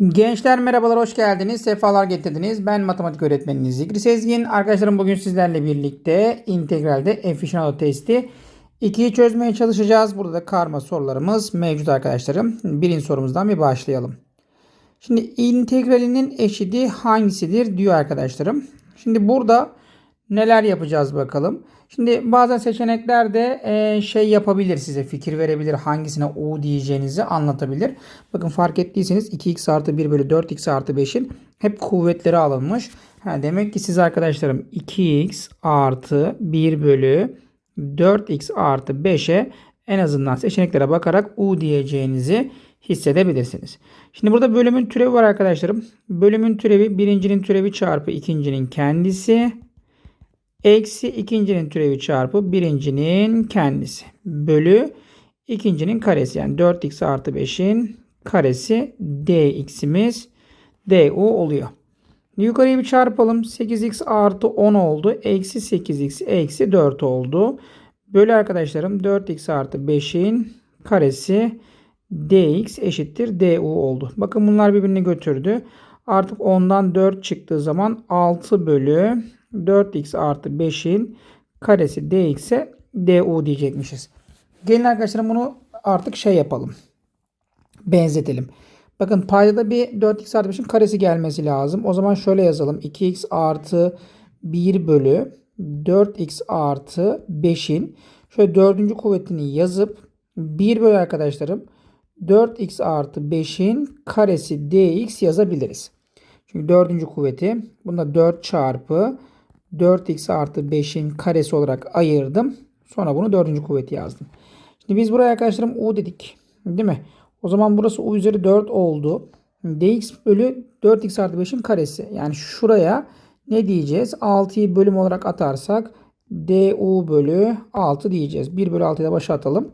Gençler merhabalar hoş geldiniz. Sefalar getirdiniz. Ben matematik öğretmeniniz Zikri Sezgin. Arkadaşlarım bugün sizlerle birlikte integralde efficient testi 2'yi çözmeye çalışacağız. Burada da karma sorularımız mevcut arkadaşlarım. Birinci sorumuzdan bir başlayalım. Şimdi integralinin eşidi hangisidir diyor arkadaşlarım. Şimdi burada neler yapacağız bakalım. Şimdi bazen seçeneklerde e, şey yapabilir size fikir verebilir hangisine u diyeceğinizi anlatabilir. Bakın fark ettiyseniz 2x artı 1 bölü 4x artı 5'in hep kuvvetleri alınmış. Ha, demek ki siz arkadaşlarım 2x artı 1 bölü 4x artı 5'e en azından seçeneklere bakarak u diyeceğinizi hissedebilirsiniz. Şimdi burada bölümün türevi var arkadaşlarım. Bölümün türevi birincinin türevi çarpı ikincinin kendisi eksi ikincinin türevi çarpı birincinin kendisi bölü ikincinin karesi yani 4x artı 5'in karesi dx'imiz du oluyor. Yukarıyı bir çarpalım. 8x artı 10 oldu. Eksi 8x eksi 4 oldu. Bölü arkadaşlarım 4x artı 5'in karesi dx eşittir du oldu. Bakın bunlar birbirini götürdü. Artık 10'dan 4 çıktığı zaman 6 bölü 4x artı 5'in karesi dx'e du diyecekmişiz. Gelin arkadaşlarım bunu artık şey yapalım. Benzetelim. Bakın paydada bir 4x artı 5'in karesi gelmesi lazım. O zaman şöyle yazalım. 2x artı 1 bölü 4x artı 5'in şöyle dördüncü kuvvetini yazıp 1 bölü arkadaşlarım 4x artı 5'in karesi dx yazabiliriz. Çünkü dördüncü kuvveti bunda 4 çarpı 4x artı 5'in karesi olarak ayırdım. Sonra bunu dördüncü kuvveti yazdım. Şimdi biz buraya arkadaşlarım u dedik. Değil mi? O zaman burası u üzeri 4 oldu. dx bölü 4x artı 5'in karesi. Yani şuraya ne diyeceğiz? 6'yı bölüm olarak atarsak du bölü 6 diyeceğiz. 1 bölü 6'yı da başa atalım.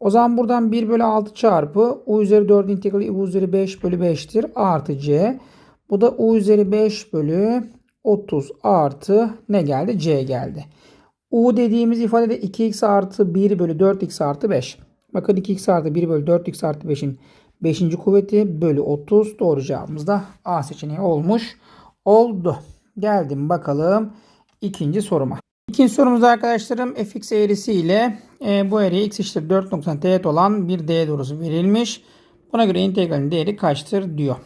O zaman buradan 1 bölü 6 çarpı u üzeri 4 integrali u üzeri 5 bölü 5'tir. Artı c. Bu da u üzeri 5 bölü 30 artı ne geldi? C geldi. U dediğimiz ifadede 2x artı 1 bölü 4x artı 5. Bakın 2x artı 1 bölü 4x artı 5'in 5. kuvveti bölü 30. Doğru cevabımız da A seçeneği olmuş. Oldu. Geldim bakalım ikinci soruma. İkinci sorumuzda arkadaşlarım fx eğrisi ile e, bu eğriye x eşittir 4 noktasına teğet olan bir d doğrusu verilmiş. Buna göre integralin değeri kaçtır diyor.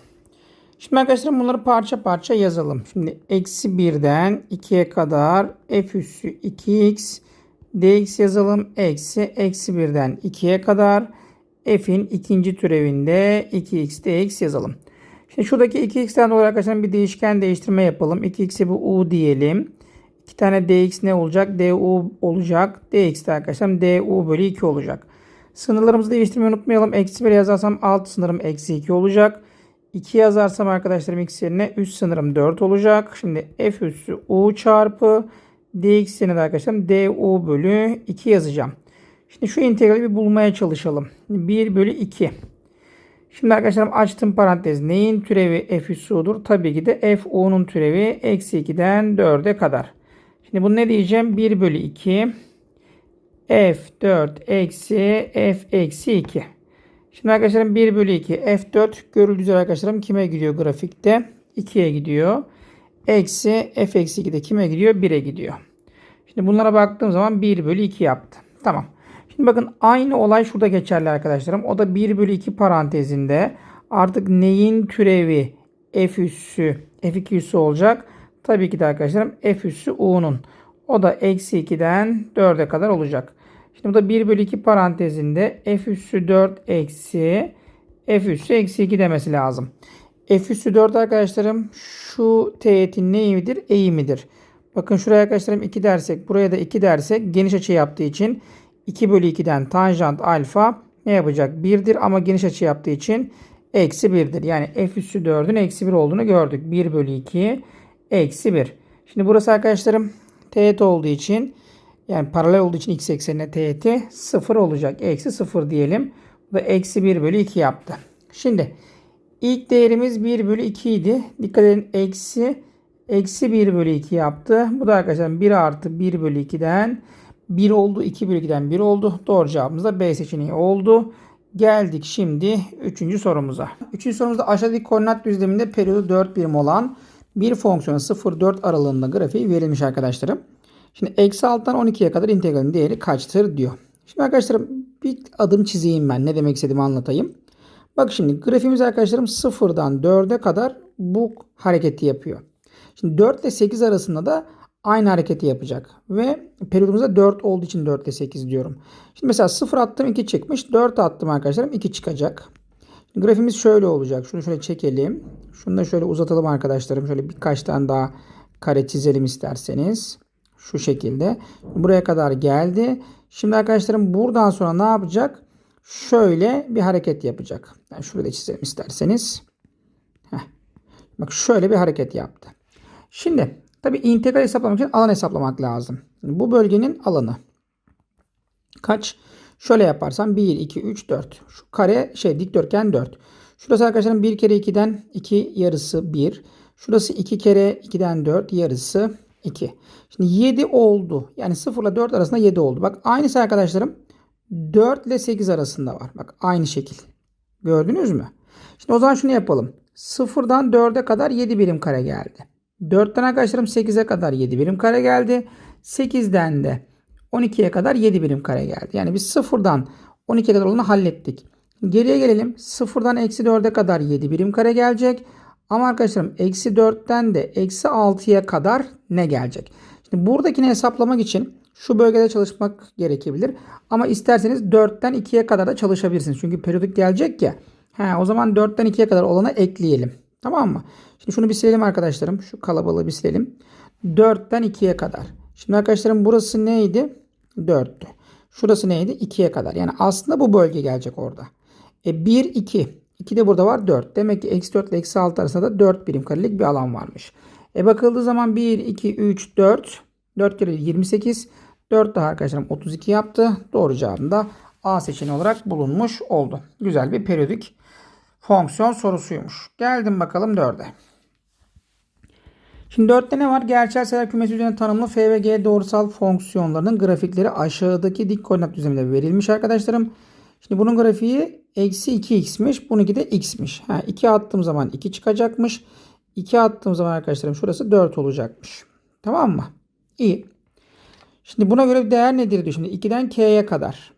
Şimdi arkadaşlar bunları parça parça yazalım. Şimdi eksi 1'den 2'ye kadar f üssü 2x dx yazalım. Eksi eksi 1'den 2'ye kadar f'in ikinci türevinde 2x dx yazalım. Şimdi şuradaki 2x'ten dolayı arkadaşlar bir değişken değiştirme yapalım. 2x'e bu u diyelim. 2 tane dx ne olacak? du olacak. dx de arkadaşlar du bölü 2 olacak. Sınırlarımızı değiştirmeyi unutmayalım. Eksi 1 yazarsam alt sınırım eksi 2 olacak. 2 yazarsam arkadaşlarım x yerine üst sınırım 4 olacak. Şimdi f üssü u çarpı dx yerine de arkadaşlarım du bölü 2 yazacağım. Şimdi şu integrali bir bulmaya çalışalım. 1 bölü 2. Şimdi arkadaşlarım açtım parantez. Neyin türevi f üssü u'dur? Tabii ki de f u'nun türevi eksi 2'den 4'e kadar. Şimdi bunu ne diyeceğim? 1 bölü 2 f4 eksi f eksi 2. Şimdi arkadaşlarım 1 bölü 2 F4 görüldüğü üzere arkadaşlarım kime gidiyor grafikte? 2'ye gidiyor. Eksi F eksi 2 de kime gidiyor? 1'e gidiyor. Şimdi bunlara baktığım zaman 1 bölü 2 yaptı. Tamam. Şimdi bakın aynı olay şurada geçerli arkadaşlarım. O da 1 bölü 2 parantezinde artık neyin türevi F üssü F2 üssü olacak? Tabii ki de arkadaşlarım F üssü U'nun. O da eksi 2'den 4'e kadar olacak. Şimdi bu da 1 bölü 2 parantezinde f üssü 4 eksi f üssü eksi 2 demesi lazım. f üssü 4 arkadaşlarım şu teğetin neyimidir? Eğimidir. Bakın şuraya arkadaşlarım 2 dersek buraya da 2 dersek geniş açı yaptığı için 2 bölü 2'den tanjant alfa ne yapacak? 1'dir ama geniş açı yaptığı için eksi 1'dir. Yani f üssü 4'ün eksi 1 olduğunu gördük. 1 bölü 2 eksi 1. Şimdi burası arkadaşlarım teğet olduğu için yani paralel olduğu için x eksenine teğeti 0 olacak. Eksi 0 diyelim. Bu da eksi 1 bölü 2 yaptı. Şimdi ilk değerimiz 1 bölü 2 idi. Dikkat edin eksi eksi 1 bölü 2 yaptı. Bu da arkadaşlar 1 artı 1 bölü 2'den 1 oldu. 2 bölü 2'den 1 oldu. Doğru cevabımız da B seçeneği oldu. Geldik şimdi 3. sorumuza. 3. sorumuzda aşağıdaki koordinat düzleminde periyodu 4 birim olan bir fonksiyonun 0-4 aralığında grafiği verilmiş arkadaşlarım. Şimdi eksi 6'dan 12'ye kadar integralin değeri kaçtır diyor. Şimdi arkadaşlarım bir adım çizeyim ben. Ne demek istediğimi anlatayım. Bak şimdi grafiğimiz arkadaşlarım 0'dan 4'e kadar bu hareketi yapıyor. Şimdi 4 ile 8 arasında da aynı hareketi yapacak. Ve periyodumuzda 4 olduğu için 4 ile 8 diyorum. Şimdi mesela 0 attım 2 çıkmış. 4 attım arkadaşlarım 2 çıkacak. Şimdi grafimiz şöyle olacak. Şunu şöyle çekelim. Şunu da şöyle uzatalım arkadaşlarım. Şöyle birkaç tane daha kare çizelim isterseniz. Şu şekilde. Buraya kadar geldi. Şimdi arkadaşlarım buradan sonra ne yapacak? Şöyle bir hareket yapacak. Yani şurada çizelim isterseniz. Heh. Bak şöyle bir hareket yaptı. Şimdi tabi integral hesaplamak için alan hesaplamak lazım. Bu bölgenin alanı. Kaç? Şöyle yaparsam 1, 2, 3, 4. Şu kare şey dikdörtgen 4. Şurası arkadaşlarım 1 kere 2'den 2 yarısı 1. Şurası 2 kere 2'den 4 yarısı 2. Şimdi 7 oldu. Yani 0 ile 4 arasında 7 oldu. Bak aynısı arkadaşlarım 4 ile 8 arasında var. Bak aynı şekil. Gördünüz mü? Şimdi o zaman şunu yapalım. 0'dan 4'e kadar 7 birim kare geldi. 4'ten arkadaşlarım 8'e kadar 7 birim kare geldi. 8'den de 12'ye kadar 7 birim kare geldi. Yani biz 0'dan 12'ye kadar olanı hallettik. Geriye gelelim. 0'dan eksi 4'e kadar 7 birim kare gelecek. Ama arkadaşlarım eksi 4'ten de eksi 6'ya kadar ne gelecek? Şimdi buradakini hesaplamak için şu bölgede çalışmak gerekebilir. Ama isterseniz 4'ten 2'ye kadar da çalışabilirsiniz. Çünkü periyodik gelecek ya. He, o zaman 4'ten 2'ye kadar olanı ekleyelim. Tamam mı? Şimdi şunu bir silelim arkadaşlarım. Şu kalabalığı bir silelim. 4'ten 2'ye kadar. Şimdi arkadaşlarım burası neydi? 4'tü. Şurası neydi? 2'ye kadar. Yani aslında bu bölge gelecek orada. E 1, 2. 2 de burada var 4. Demek ki eksi 4 ile eksi 6 arasında da 4 birim karelik bir alan varmış. E bakıldığı zaman 1, 2, 3, 4. 4 kere 28. 4 daha arkadaşlarım 32 yaptı. Doğru cevabım da A seçeneği olarak bulunmuş oldu. Güzel bir periyodik fonksiyon sorusuymuş. Geldim bakalım 4'e. Şimdi 4'te ne var? Gerçel sayılar kümesi üzerine tanımlı f ve g doğrusal fonksiyonlarının grafikleri aşağıdaki dik koordinat düzleminde verilmiş arkadaşlarım. Şimdi bunun grafiği eksi 2x'miş. Bununki de x'miş. Ha, 2 attığım zaman 2 çıkacakmış. 2 attığım zaman arkadaşlarım şurası 4 olacakmış. Tamam mı? İyi. Şimdi buna göre bir değer nedir diyor. Şimdi 2'den k'ye kadar.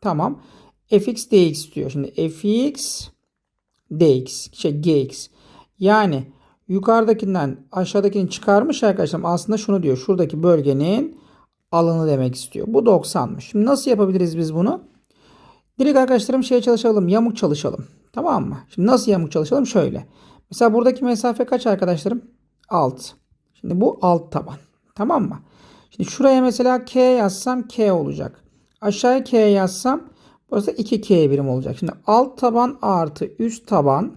Tamam. fx dx diyor. Şimdi fx dx şey gx. Yani yukarıdakinden aşağıdakini çıkarmış arkadaşlar. Aslında şunu diyor. Şuradaki bölgenin alanı demek istiyor. Bu 90'mış. Şimdi nasıl yapabiliriz biz bunu? Direkt arkadaşlarım şeye çalışalım. Yamuk çalışalım. Tamam mı? Şimdi nasıl yamuk çalışalım? Şöyle. Mesela buradaki mesafe kaç arkadaşlarım? 6. Şimdi bu alt taban. Tamam mı? Şimdi şuraya mesela k yazsam k olacak. Aşağıya k yazsam burası 2k birim olacak. Şimdi alt taban artı üst taban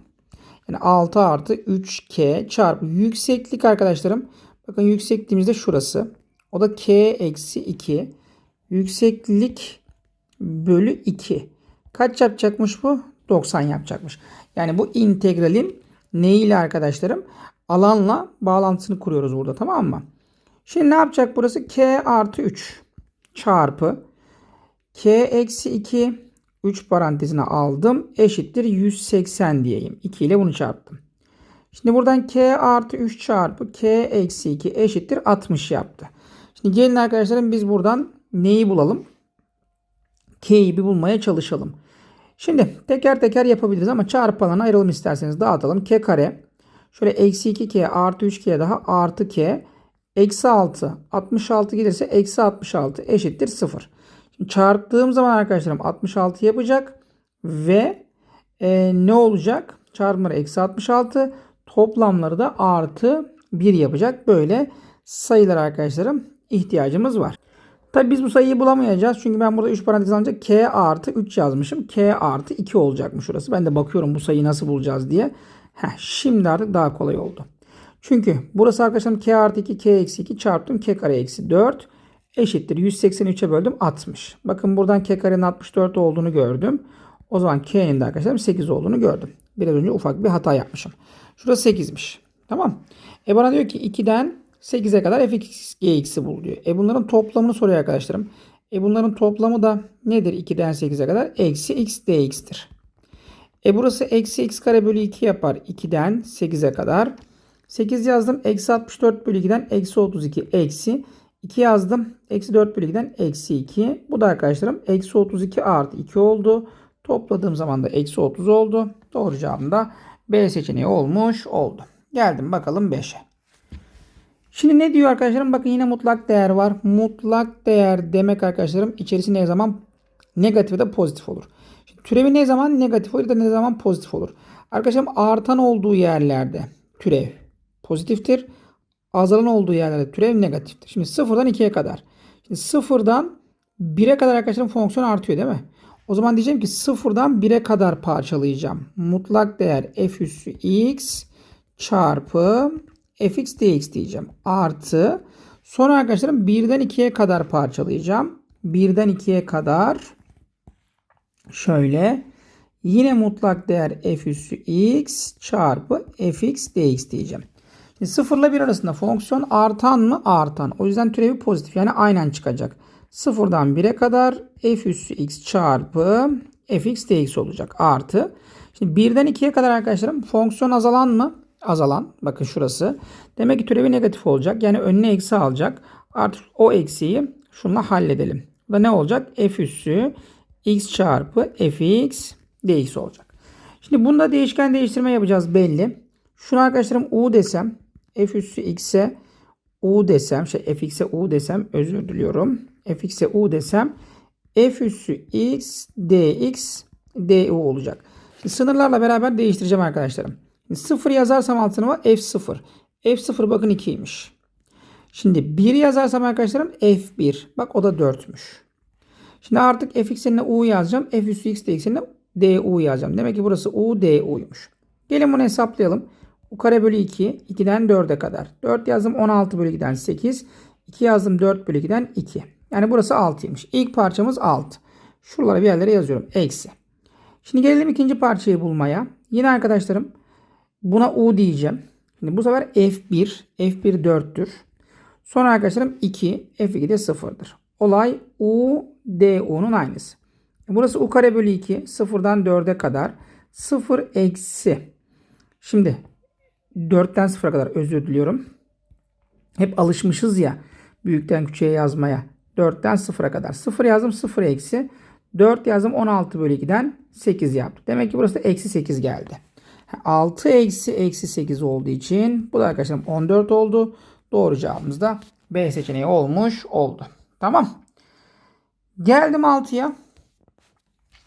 yani 6 artı 3k çarpı yükseklik arkadaşlarım. Bakın yüksekliğimiz de şurası. O da k eksi 2. Yükseklik bölü 2. Kaç yapacakmış bu? 90 yapacakmış. Yani bu integralin neyiyle arkadaşlarım? Alanla bağlantısını kuruyoruz burada tamam mı? Şimdi ne yapacak burası? K artı 3 çarpı K eksi 2 3 parantezine aldım. Eşittir 180 diyeyim. 2 ile bunu çarptım. Şimdi buradan K artı 3 çarpı K eksi 2 eşittir 60 yaptı. Şimdi gelin arkadaşlarım biz buradan neyi bulalım? K'yi bir bulmaya çalışalım. Şimdi teker teker yapabiliriz ama çarpı alanı ayıralım isterseniz dağıtalım. K kare. Şöyle eksi 2K artı 3K daha artı K. Eksi 6. 66 gelirse eksi 66 eşittir 0. Şimdi çarptığım zaman arkadaşlarım 66 yapacak. Ve e, ne olacak? Çarpımları eksi 66. Toplamları da artı 1 yapacak. Böyle sayılar arkadaşlarım ihtiyacımız var. Tabi biz bu sayıyı bulamayacağız. Çünkü ben burada 3 parantez alınca k artı 3 yazmışım. k artı 2 olacakmış şurası. Ben de bakıyorum bu sayıyı nasıl bulacağız diye. Heh, şimdi artık daha kolay oldu. Çünkü burası arkadaşlarım k artı 2 k eksi 2 çarptım k kare eksi 4 eşittir 183'e böldüm 60. Bakın buradan k karenin 64 olduğunu gördüm. O zaman k'nin de arkadaşlarım 8 olduğunu gördüm. Biraz önce ufak bir hata yapmışım. Şurası 8'miş. Tamam. E bana diyor ki 2'den 8'e kadar fx gx'i bul diyor. E bunların toplamını soruyor arkadaşlarım. E bunların toplamı da nedir 2'den 8'e kadar? Eksi x dx'tir. E burası eksi x kare bölü 2 yapar 2'den 8'e kadar. 8 yazdım. Eksi 64 bölü 2'den eksi 32 eksi 2 yazdım. Eksi 4 bölü 2'den eksi 2. Bu da arkadaşlarım eksi 32 artı 2 oldu. Topladığım zaman da eksi 30 oldu. Doğru cevabım da B seçeneği olmuş oldu. Geldim bakalım 5'e. Şimdi ne diyor arkadaşlarım? Bakın yine mutlak değer var. Mutlak değer demek arkadaşlarım içerisi ne zaman negatif ya da pozitif olur. Şimdi türevi ne zaman negatif olur ya da ne zaman pozitif olur. Arkadaşlarım artan olduğu yerlerde türev pozitiftir. Azalan olduğu yerlerde türev negatiftir. Şimdi sıfırdan 2'ye kadar. Şimdi sıfırdan 1'e kadar arkadaşlarım fonksiyon artıyor değil mi? O zaman diyeceğim ki sıfırdan 1'e kadar parçalayacağım. Mutlak değer f üssü x çarpı fx dx diyeceğim. Artı sonra arkadaşlarım 1'den 2'ye kadar parçalayacağım. 1'den 2'ye kadar şöyle yine mutlak değer f üssü x çarpı fx dx diyeceğim. Şimdi 0 ile 1 arasında fonksiyon artan mı? Artan. O yüzden türevi pozitif yani aynen çıkacak. 0'dan 1'e kadar f üssü x çarpı fx dx olacak. Artı. Şimdi 1'den 2'ye kadar arkadaşlarım fonksiyon azalan mı? Azalan. Bakın şurası. Demek ki türevi negatif olacak. Yani önüne eksi alacak. Artık o eksiği şunla halledelim. Bu da ne olacak? f üssü x çarpı fx dx olacak. Şimdi bunda değişken değiştirme yapacağız belli. Şunu arkadaşlarım u desem f üssü x'e u desem şey fx'e u desem özür diliyorum. fx'e u desem f üssü x dx du olacak. Şimdi sınırlarla beraber değiştireceğim arkadaşlarım. Şimdi 0 yazarsam altına f0. f0 bakın 2'ymiş. Şimdi 1 yazarsam arkadaşlarım f1. Bak o da 4'müş. Şimdi artık fx yerine u yazacağım. f üssü x dx yerine du yazacağım. Demek ki burası u du'ymuş. Gelin bunu hesaplayalım. U kare bölü 2. 2'den 4'e kadar. 4 yazdım 16 bölü 2'den 8. 2 yazdım 4 bölü 2'den 2. Yani burası 6'ymış. İlk parçamız 6. Şuralara bir yerlere yazıyorum. Eksi. Şimdi gelelim ikinci parçayı bulmaya. Yine arkadaşlarım buna U diyeceğim. Şimdi bu sefer F1. F1 4'tür. Sonra arkadaşlarım 2. F2 de 0'dır. Olay U DU'nun aynısı. Burası U kare bölü 2. 0'dan 4'e kadar. 0 eksi. Şimdi 4'ten 0'a kadar özür diliyorum. Hep alışmışız ya büyükten küçüğe yazmaya. 4'ten 0'a kadar. 0 yazdım 0 eksi. 4 yazdım 16 bölü 2'den 8 yaptı. Demek ki burası da eksi 8 geldi. 6 eksi eksi 8 olduğu için bu da arkadaşlarım 14 oldu. Doğru cevabımız da B seçeneği olmuş oldu. Tamam. Geldim 6'ya.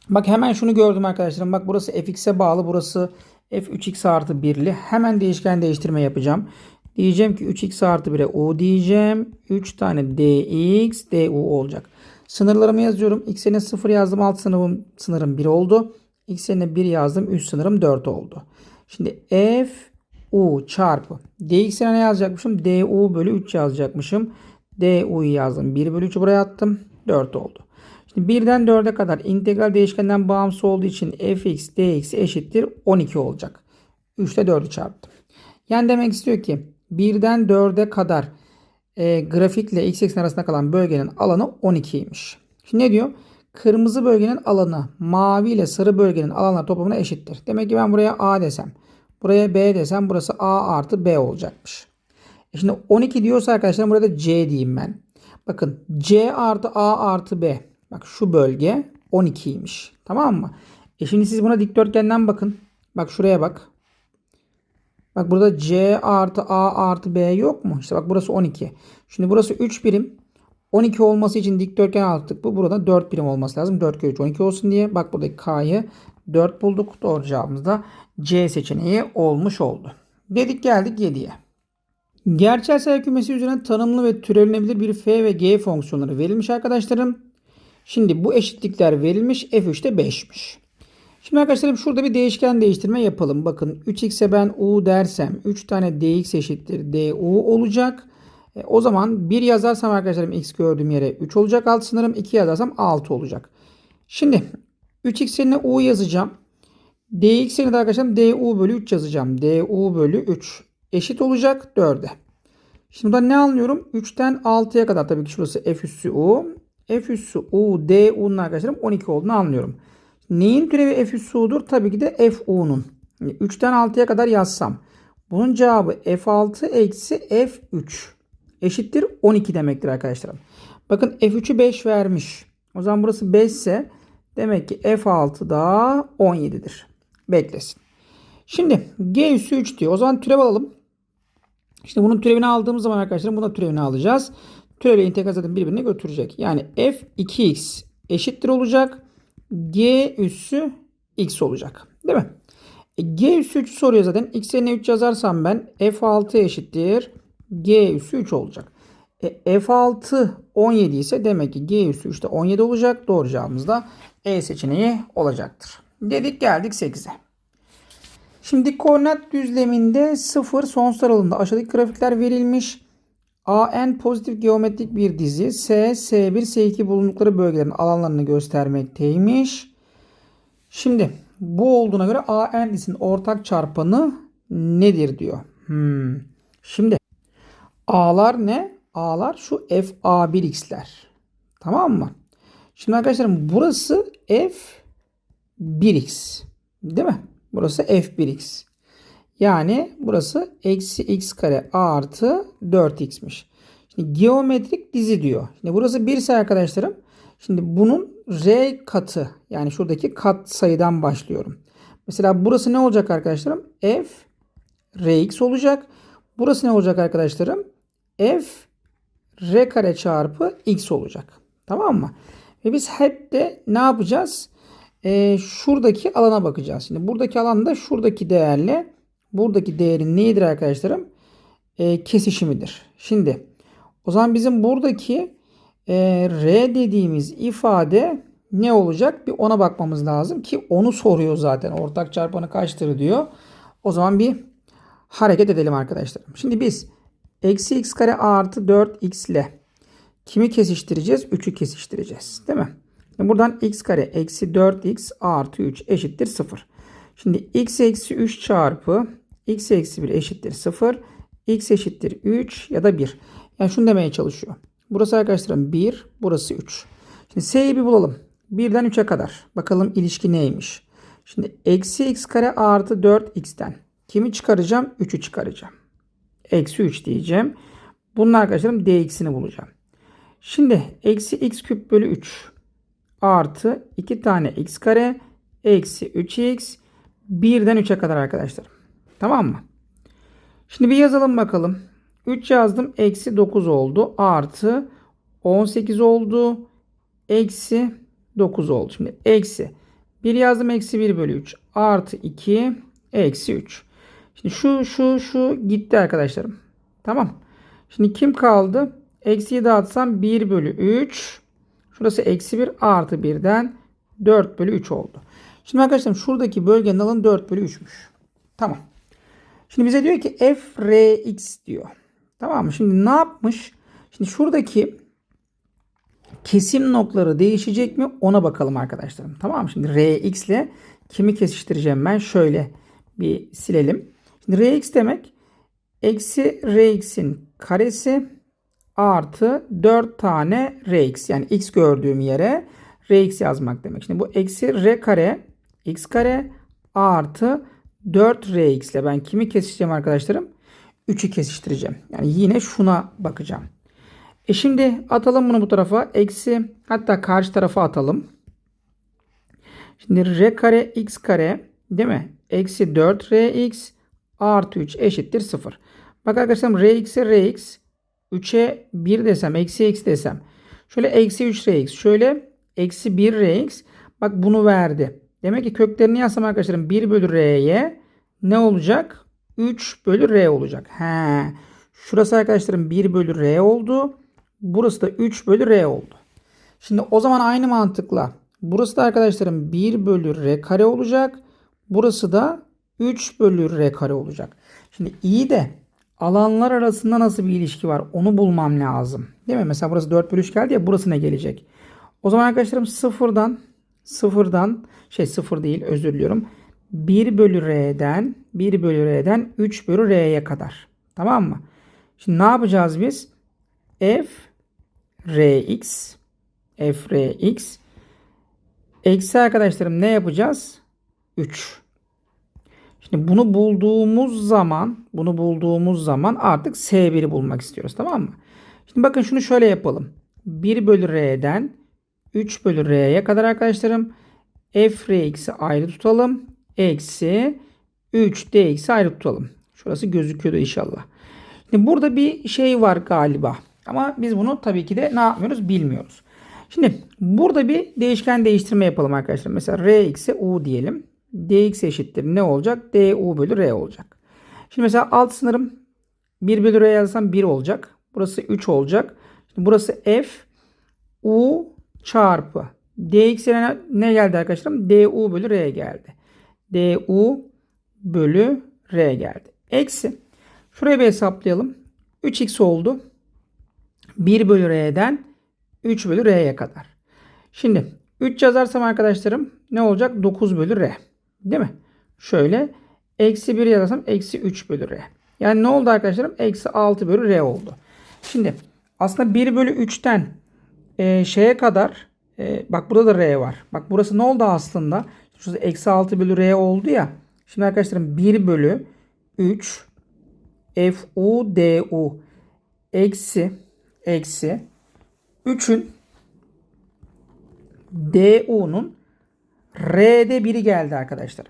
Bak hemen şunu gördüm arkadaşlarım. Bak burası fx'e bağlı. Burası f3x artı 1'li. Hemen değişken değiştirme yapacağım. Diyeceğim ki 3x artı 1'e u diyeceğim. 3 tane dx du olacak. Sınırlarımı yazıyorum. X yerine 0 yazdım. Alt sınırım, sınırım 1 oldu. X yerine 1 yazdım. Üst sınırım 4 oldu. Şimdi f u çarpı dx yerine ne yazacakmışım? du bölü 3 yazacakmışım. du'yu yazdım. 1 bölü 3'ü buraya attım. 4 oldu. Şimdi 1'den 4'e kadar integral değişkenden bağımsız olduğu için fx dx eşittir 12 olacak. 3 ile 4'ü çarptım. Yani demek istiyor ki 1'den 4'e kadar e, grafikle x eksen arasında kalan bölgenin alanı 12'ymiş. Şimdi ne diyor? Kırmızı bölgenin alanı mavi ile sarı bölgenin alanlar toplamına eşittir. Demek ki ben buraya A desem, buraya B desem burası A artı B olacakmış. E şimdi 12 diyorsa arkadaşlar burada C diyeyim ben. Bakın C artı A artı B. Bak şu bölge 12'ymiş. Tamam mı? E şimdi siz buna dikdörtgenden bakın. Bak şuraya bak. Bak burada C artı A artı B yok mu? İşte bak burası 12. Şimdi burası 3 birim. 12 olması için dikdörtgen aldık. Bu burada 4 birim olması lazım. 4 kere 3 12 olsun diye. Bak buradaki K'yı 4 bulduk. Doğru cevabımız da C seçeneği olmuş oldu. Dedik geldik 7'ye. Gerçel sayı kümesi üzerine tanımlı ve türevlenebilir bir f ve g fonksiyonları verilmiş arkadaşlarım. Şimdi bu eşitlikler verilmiş. F3'te 5'miş. Şimdi arkadaşlarım şurada bir değişken değiştirme yapalım. Bakın 3x'e ben u dersem 3 tane dx eşittir du olacak. E, o zaman 1 yazarsam arkadaşlarım x gördüğüm yere 3 olacak alt sınırım. 2 yazarsam 6 olacak. Şimdi 3x yerine u yazacağım. dx yerine de arkadaşlarım du bölü 3 yazacağım. du bölü 3 eşit olacak 4'e. Şimdi burada ne anlıyorum? 3'ten 6'ya kadar tabii ki şurası f üssü u. f üssü u d u'nun arkadaşlarım 12 olduğunu anlıyorum. Neyin türevi f üssü u'dur? Tabii ki de f u'nun. 3'ten 6'ya kadar yazsam. Bunun cevabı f6 eksi f3 eşittir 12 demektir arkadaşlarım. Bakın f3'ü 5 vermiş. O zaman burası 5 ise demek ki f6 da 17'dir. Beklesin. Şimdi g üssü 3 diyor. O zaman türev alalım. İşte bunun türevini aldığımız zaman arkadaşlar buna türevini alacağız. Türevle integral zaten birbirine götürecek. Yani f 2x eşittir olacak. g üssü x olacak. Değil mi? E, g üssü 3 soruyor zaten. x yerine 3 yazarsam ben f6 eşittir. G üssü 3 olacak. E, f6 17 ise demek ki g üssü 3 de 17 olacak. Doğru cevabımız da E seçeneği olacaktır. Dedik geldik 8'e. Şimdi koordinat düzleminde 0 sonsuz aralığında aşağıdaki grafikler verilmiş. AN pozitif geometrik bir dizi. S, S1, S2 bulundukları bölgelerin alanlarını göstermekteymiş. Şimdi bu olduğuna göre AN dizinin ortak çarpanı nedir diyor. Hmm. Şimdi A'lar ne? A'lar şu FA1x'ler. Tamam mı? Şimdi arkadaşlarım burası F1x. Değil mi? Burası F1x. Yani burası eksi x kare artı 4x'miş. Şimdi geometrik dizi diyor. Şimdi burası 1 ise arkadaşlarım. Şimdi bunun r katı yani şuradaki kat sayıdan başlıyorum. Mesela burası ne olacak arkadaşlarım? F rx olacak. Burası ne olacak arkadaşlarım? F r kare çarpı x olacak. Tamam mı? Ve biz hep de ne yapacağız? Ee, şuradaki alana bakacağız. Şimdi buradaki alanda şuradaki değerle buradaki değerin neyidir arkadaşlarım? Ee, kesişimidir. Şimdi o zaman bizim buradaki e, r dediğimiz ifade ne olacak? Bir ona bakmamız lazım ki onu soruyor zaten. Ortak çarpanı kaçtır diyor. O zaman bir hareket edelim arkadaşlarım. Şimdi biz eksi x kare artı 4x ile kimi kesiştireceğiz? 3'ü kesiştireceğiz. Değil mi? Buradan x kare eksi 4x artı 3 eşittir 0. Şimdi x eksi 3 çarpı x eksi 1 eşittir 0. x eşittir 3 ya da 1. Yani şunu demeye çalışıyor. Burası arkadaşlarım 1, burası 3. Şimdi s'yi bir bulalım. 1'den 3'e kadar. Bakalım ilişki neymiş. Şimdi eksi x kare artı 4x'ten kimi çıkaracağım? 3'ü çıkaracağım. Eksi 3 diyeceğim. Bunun arkadaşlarım dx'ini bulacağım. Şimdi eksi x küp bölü 3 artı 2 tane x kare eksi 3x 1'den 3'e kadar arkadaşlar. Tamam mı? Şimdi bir yazalım bakalım. 3 yazdım. Eksi 9 oldu. Artı 18 oldu. Eksi 9 oldu. Şimdi eksi 1 yazdım. Eksi 1 bölü 3. Artı 2 eksi 3. Şimdi şu şu şu gitti arkadaşlarım. Tamam. Şimdi kim kaldı? Eksiyi dağıtsam 1 bölü 3. Şurası eksi 1 artı 1'den 4 bölü 3 oldu. Şimdi arkadaşlar şuradaki bölgenin alanı 4 bölü 3'müş. Tamam. Şimdi bize diyor ki f r x diyor. Tamam mı? Şimdi ne yapmış? Şimdi şuradaki kesim noktaları değişecek mi? Ona bakalım arkadaşlarım. Tamam mı? Şimdi r x ile kimi kesiştireceğim ben? Şöyle bir silelim. Şimdi r x demek eksi r x'in karesi artı 4 tane rx yani x gördüğüm yere rx yazmak demek. Şimdi bu eksi r kare x kare artı 4 rx ile ben kimi kesiştireceğim arkadaşlarım? 3'ü kesiştireceğim. Yani yine şuna bakacağım. E şimdi atalım bunu bu tarafa. Eksi hatta karşı tarafa atalım. Şimdi r kare x kare değil mi? Eksi 4 rx artı 3 eşittir 0. Bak arkadaşlarım rx'e rx 3'e 1 desem eksi x desem. Şöyle eksi 3 rx. Şöyle eksi 1 rx. Bak bunu verdi. Demek ki köklerini yazsam arkadaşlarım 1 bölü r'ye ne olacak? 3 bölü r olacak. He. Şurası arkadaşlarım 1 bölü r oldu. Burası da 3 bölü r oldu. Şimdi o zaman aynı mantıkla burası da arkadaşlarım 1 bölü r kare olacak. Burası da 3 bölü r kare olacak. Şimdi iyi de alanlar arasında nasıl bir ilişki var onu bulmam lazım. Değil mi? Mesela burası 4 bölü 3 geldi ya burası ne gelecek? O zaman arkadaşlarım sıfırdan sıfırdan şey sıfır değil özür diliyorum. 1 bölü r'den 1 bölü r'den 3 bölü r'ye kadar. Tamam mı? Şimdi ne yapacağız biz? f rx f r x. Eksi arkadaşlarım ne yapacağız? 3. Şimdi bunu bulduğumuz zaman bunu bulduğumuz zaman artık S1'i bulmak istiyoruz tamam mı? Şimdi bakın şunu şöyle yapalım. 1 bölü R'den 3 bölü R'ye kadar arkadaşlarım f r x'i ayrı tutalım. Eksi 3 dx'i ayrı tutalım. Şurası gözüküyordu inşallah. Şimdi burada bir şey var galiba. Ama biz bunu tabii ki de ne yapmıyoruz bilmiyoruz. Şimdi burada bir değişken değiştirme yapalım arkadaşlar. Mesela rx'e u diyelim. Dx eşittir ne olacak? du bölü r olacak. Şimdi mesela alt sınırım 1 bölü r yazsam 1 olacak. Burası 3 olacak. Şimdi burası f u çarpı dx yerine ne geldi arkadaşlarım? du bölü r geldi. du bölü r geldi. Eksi. Şuraya bir hesaplayalım. 3x oldu. 1 bölü r'den 3 bölü r'ye kadar. Şimdi 3 yazarsam arkadaşlarım ne olacak? 9 bölü r. Değil mi? Şöyle eksi 1 yazarsam eksi 3 bölü r. Yani ne oldu arkadaşlarım? Eksi 6 bölü r oldu. Şimdi aslında 1 bölü 3'ten e, şeye kadar e, bak burada da r var. Bak burası ne oldu aslında? Şurası eksi 6 bölü r oldu ya. Şimdi arkadaşlarım 1 bölü 3 fu du eksi eksi 3'ün du'nun r'de biri geldi arkadaşlar.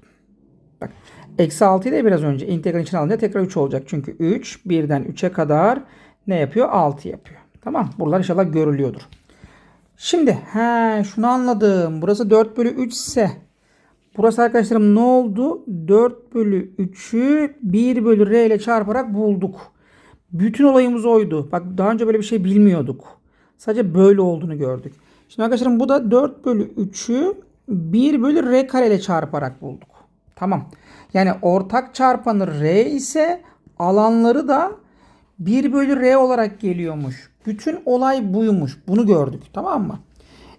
Bak eksi 6'yı da biraz önce integral için alınca tekrar 3 olacak. Çünkü 3 birden 3'e kadar ne yapıyor? 6 yapıyor. Tamam. Buralar inşallah görülüyordur. Şimdi he, şunu anladım. Burası 4 bölü 3 ise burası arkadaşlarım ne oldu? 4 bölü 3'ü 1 bölü r ile çarparak bulduk. Bütün olayımız oydu. Bak daha önce böyle bir şey bilmiyorduk. Sadece böyle olduğunu gördük. Şimdi arkadaşlarım bu da 4 bölü 3'ü 1 bölü r kare ile çarparak bulduk. Tamam. Yani ortak çarpanı r ise alanları da 1 bölü r olarak geliyormuş. Bütün olay buymuş. Bunu gördük. Tamam mı?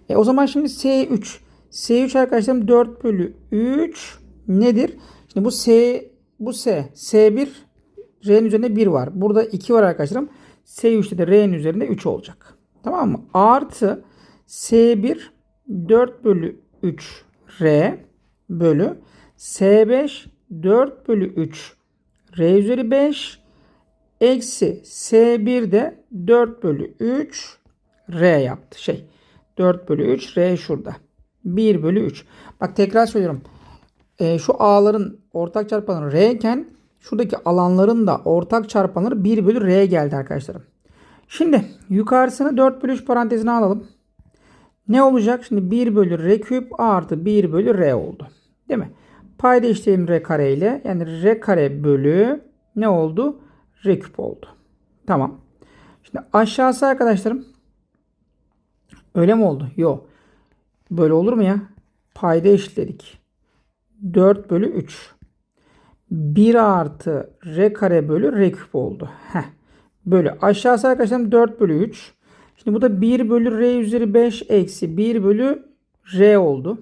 E o zaman şimdi S3. S3 arkadaşlarım 4 bölü 3 nedir? Şimdi bu S bu S. S1 R'nin üzerinde 1 var. Burada 2 var arkadaşlarım. S3'te de R'nin üzerinde 3 olacak. Tamam mı? Artı S1 4 bölü 3 R bölü S5 4 bölü 3 R üzeri 5 eksi S1 de 4 bölü 3 R yaptı. Şey 4 bölü 3 R şurada. 1 bölü 3. Bak tekrar söylüyorum. E, şu A'ların ortak çarpanları R iken şuradaki alanların da ortak çarpanları 1 bölü R geldi arkadaşlarım. Şimdi yukarısını 4 bölü 3 parantezine alalım. Ne olacak? Şimdi 1 bölü R küp artı 1 bölü R oldu. Değil mi? Payda işleyelim R kare ile. Yani R kare bölü ne oldu? R küp oldu. Tamam. Şimdi aşağısı arkadaşlarım öyle mi oldu? Yok. Böyle olur mu ya? Payda eşitledik. 4 bölü 3. 1 artı R kare bölü R küp oldu. Heh. Bölü. Aşağısı arkadaşlarım 4 bölü 3. Şimdi bu da 1 bölü R üzeri 5 eksi 1 bölü R oldu.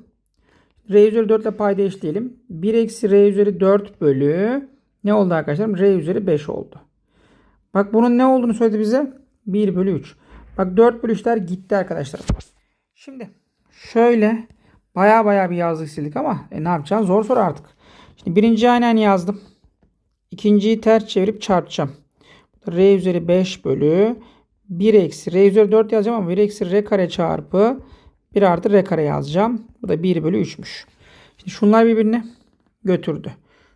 R üzeri 4 ile payda eşleyelim. 1 eksi R üzeri 4 bölü ne oldu arkadaşlarım? R üzeri 5 oldu. Bak bunun ne olduğunu söyledi bize. 1 bölü 3. Bak 4 bölü 3'ler gitti arkadaşlar. Şimdi şöyle baya baya bir yazdık sildik ama e, ne yapacağız? Zor soru artık. Şimdi birinci aynen yazdım. İkinciyi ters çevirip çarpacağım. R üzeri 5 bölü 1 eksi R üzeri 4 yazacağım ama 1 eksi R kare çarpı 1 artı R kare yazacağım. Bu da 1 bölü 3'müş. Şimdi şunlar birbirine götürdü.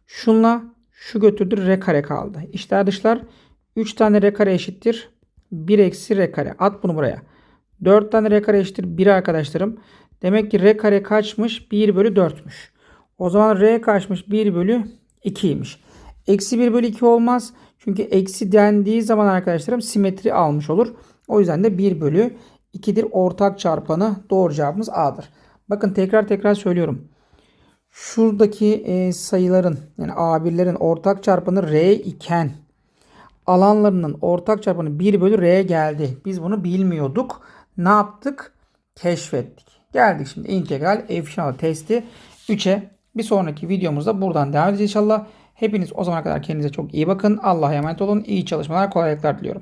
Şunla şu götürdü R kare kaldı. İçler dışlar 3 tane R kare eşittir. 1 eksi R kare. At bunu buraya. 4 tane R kare eşittir 1 arkadaşlarım. Demek ki R kare kaçmış? 1 bölü 4'müş. O zaman R kaçmış? 1 bölü 2'ymiş. Eksi 1 bölü 2 olmaz. Çünkü eksi dendiği zaman arkadaşlarım simetri almış olur. O yüzden de 1 bölü 2'dir ortak çarpanı. Doğru cevabımız A'dır. Bakın tekrar tekrar söylüyorum. Şuradaki e, sayıların yani A1'lerin ortak çarpanı R iken alanlarının ortak çarpanı 1 bölü R geldi. Biz bunu bilmiyorduk. Ne yaptık? Keşfettik. Geldik şimdi integral efşinalı testi 3'e. Bir sonraki videomuzda buradan devam edeceğiz inşallah. Hepiniz o zamana kadar kendinize çok iyi bakın. Allah'a emanet olun. İyi çalışmalar, kolaylıklar diliyorum.